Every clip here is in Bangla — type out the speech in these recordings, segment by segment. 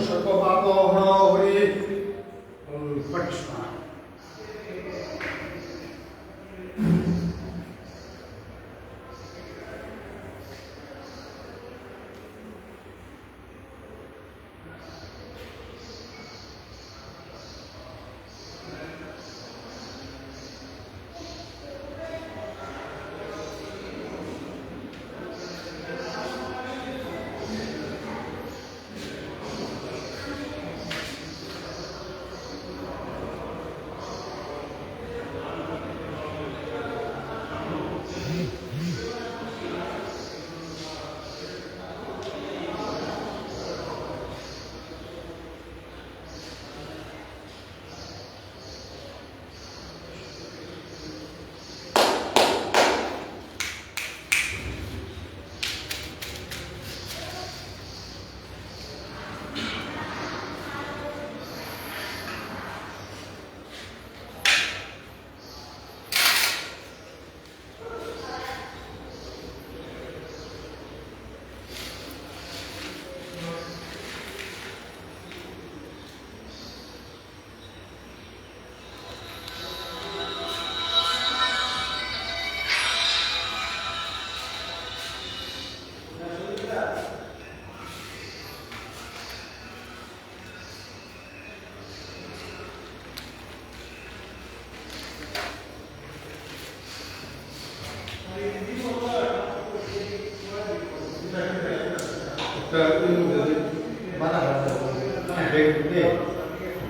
সর্বপাপ হর হরি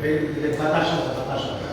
でバタシャ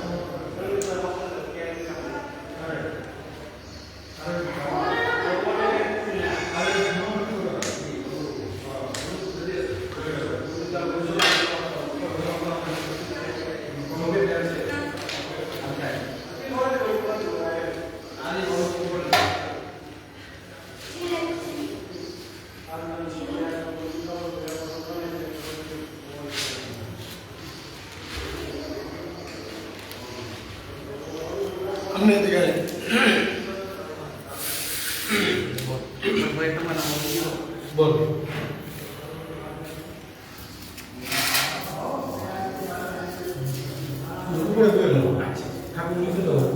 국민들의 뭘? 누구 보내 보여? 가끔 있어.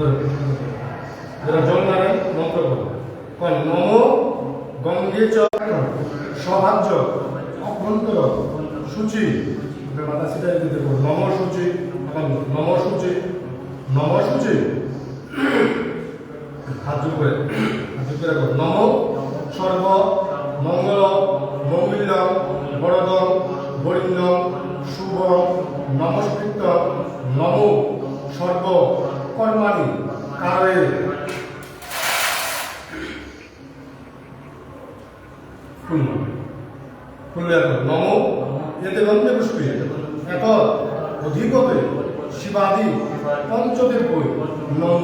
ধরো, ধরো। জল নারে মন্ত্র করো কয় নম গঙ্গে চ সৌভাগ্য অভ্যন্তর সূচি। মাথা সিটাই দিতে নম সূচি। নম সূচি। নম সূচি। হাত করে। হাত করে নম সর্ব মঙ্গল মঙ্গল বরদ বরিন্দ শুভ নমস্কৃত নম সর্ব কর্মাণি কারে শূন্য শূন্য এখন নম এতে গন্ধে পুষ্পে এত অধিকতে শিবাদি পঞ্চদেব বই নম।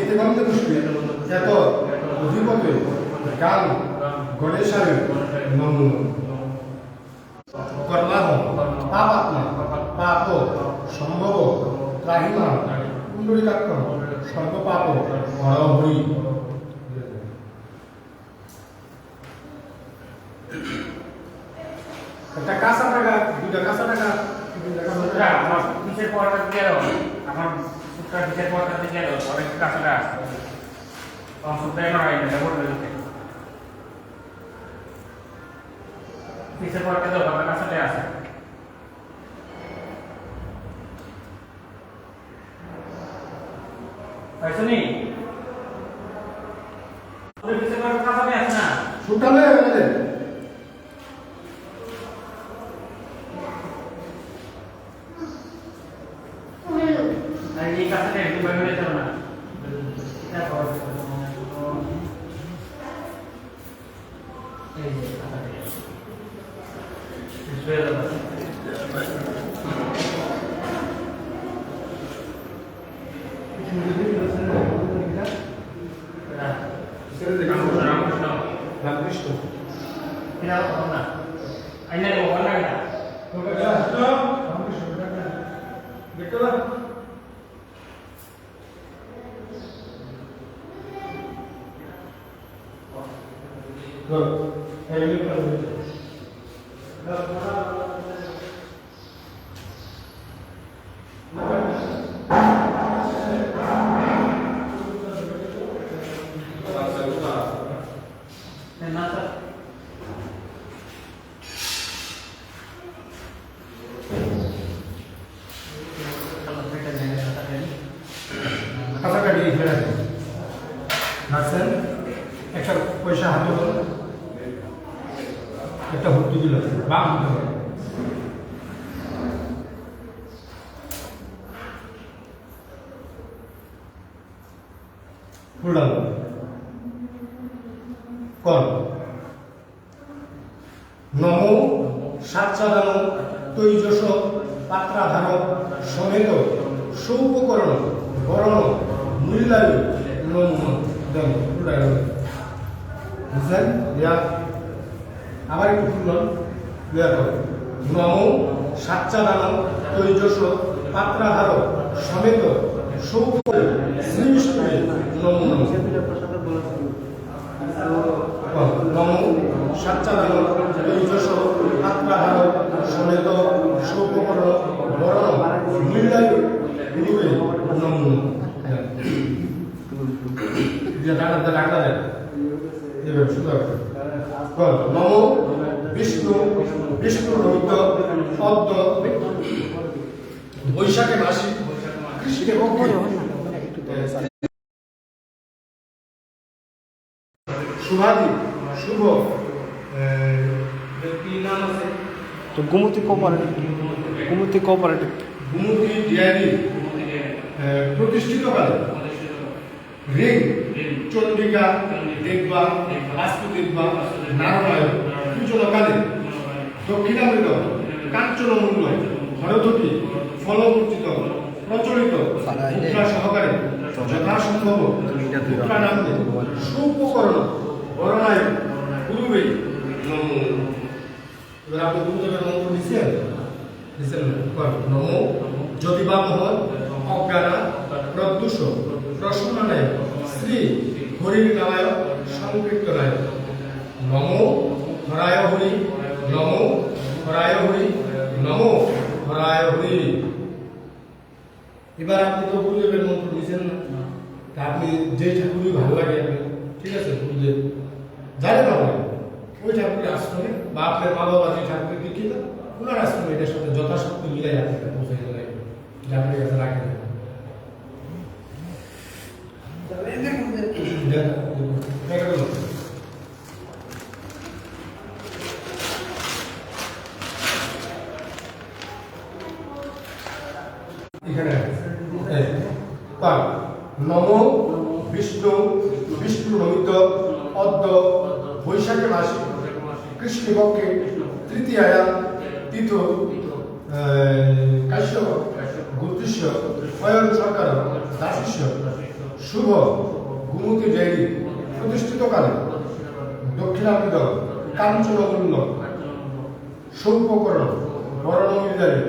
এতে ত্রাহিমা কুণ্ডলিকাক্ষণ সর্বপাপ হরহরি একটা কাঁচা টাকা দুইটা কাঁচা টাকা সুতরা আমার পিছের পড়াটা গেল আমার সুতরা পিছের পড়াটা দিয়ে গেল পরে একটু কাছাটা আসছে তখন এমন হয় না বলবে পিছের পড়াটা দাও আমার কাছাটা আসে পাইছো নি পিছের পড়াটা কাছাটা আসে না? সুটালে いい方で奪われたのは、なんか、ええ、方で、それだと。Gracias. कसं काय डिफरन्स नसेल याच्या पैसे हातो একটা পয়সা হাতে হলো একটা হুট্টু দিল। বাম হাতে ফুলাল কর নম সাচ্চাদান তৈজস পাত্রাধার সমেত সৌপকরণ বরণ মূল্যায়ু নম। দেন ফুলাল বুঝলেন আবার একটু ফুলন দেয়া করো নম সাচ্চাদান তৈজস পাত্রাধার সমেত সৌপ শ্রীবিষ্ণু নম নম। নম সাচ্চাদান তৈজস পাত্রাধার সমেত সৌপকরণ বরণ মূল্যায়ু গুরুবে নম নম। ডাকা এবার সুন্দর নম বিষ্ণু বিষ্ণু রহিত পদ্ম বৈশাখে মাসি। শুভাদি শুভ কি নাম আছে তো Gomati cooperative Gomati cooperative Gomti dairy প্রতিষ্ঠিত কালে রিং। চন্ডিকা দেখবা বাস্তুদেববা নারায়ণ পূজনকালে দক্ষিণামৃত কাঞ্চনমূল্য ভরতী ফলবর্জিত প্রচলিত মুদ্রা সহকারে যথাসম্ভব মুদ্রা নামে সুপকরণ বরণায় পূর্বে নমো। এবার আপনি গুরুদেবের মন্ত্র দিচ্ছেন দিচ্ছেন নম। যদি বা মোহন অজ্ঞানা প্রসন্নায় শ্রী হরির নারায় সংকীর্তনায়। নম হরায় হরি, নম হরায় হরি, নম হরায় হরি। এবার আপনি তো গুরুদেবের মন্ত্র দিচ্ছেন না। তা আপনি যে ঠাকুরই ভালো লাগে আপনি, ঠিক আছে, গুরুদেব। জানেন আপনি, ওই ঠাকুরের আশ্রমে বা আপনার মা বাবা যে ঠাকুরের দীক্ষিত ওনার আশ্রমে এটার সাথে যথাশক্তি মিলাই আপনাকে পৌঁছে দেবে যে কাছে রাখেন। নম বিষ্ণু বিষ্ণু নমিত অদ্য বৈশাখে মাসে কৃষ্ণপক্ষে তৃতীয়ায়া তীর্থ কাশ্যপ গুরুদৃশ্য অয়ন সরকার দাসিষ্য শুভ গুমতি জয়ী প্রতিষ্ঠিত কালে দক্ষিণাবৃত কাঞ্চনমূল্য সৌপকরণ বরণমিদারে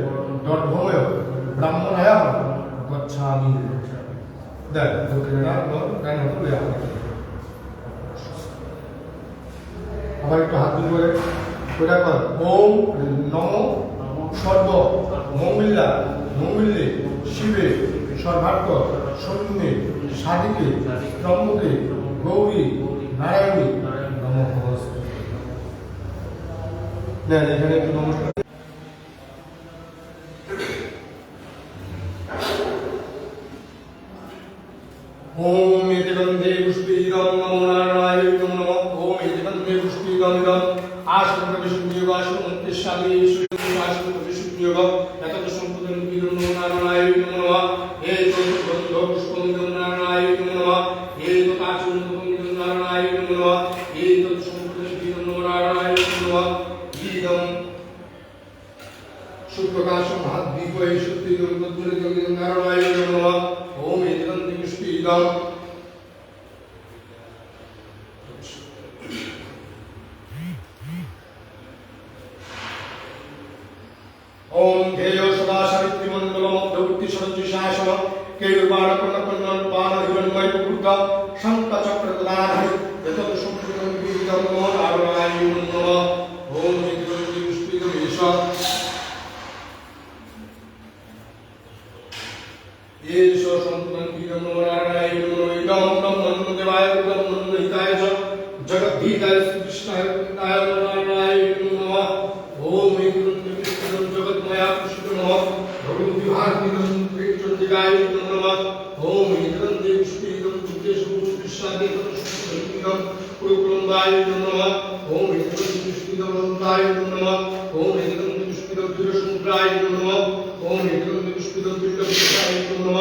দর্ভময় ব্রাহ্মণায়া গচ্ছামি। আবার একটু হাত দুটো ওটা কর। ওম নম সর্ব মঙ্গলা মঙ্গলে শিবে সর্বার্থ শূন্যে সাধিকে ত্রম্বকে গৌরী নারায়ণী দেন এখানে একটু নমস্কার। ওম এতে গন্ধে পুষ্পীদম নমো নারায়ণ নমো। ওম এতে গন্ধে পুষ্পীদম ইদম আসন বিশুদ্ধযোগ আসন স্বামী এত সম্পদন নমো নারায়ণ ওম ধেয় সদা সাবিত্রী মন্ডল মধ্যবর্তী সঞ্চিশাসন কেরুবাণ কর্ণপন্ন পান হিরণময় মুকুর্ত শঙ্খ চক্র তদাধারে যত সংশোধন বিবিধম আরণায়ু নম। ওম নিদ্রঞ্জি পুষ্পিত মেষ এস সন্তান বিরম নারায়ণ নম। নম নম দেবায় নম। जगद्धिताय श्रीकृष्णाय कृष्णाय नारायणाय नमः ॐ एकं विष्णुं जगन्मया कृष्ण नमः भगवति भारतीनं कृष्णदिगाय नमः ॐ एकं विष्णुं चित्तेषु कृष्णादि कृष्णं कुरुकुलंबाय नमः ॐ एकं विष्णुदवन्ताय नमः ॐ एकं विष्णुदं तिरसमुद्राय नमः ॐ एकं विष्णुदं तिरसमुद्राय नमः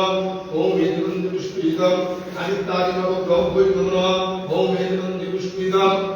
ॐ एकं विष्णुदं आदित्यादिनवग्रहभ्यो नमः ॐ एकं विष्णुदं अनन्तादि Kingdom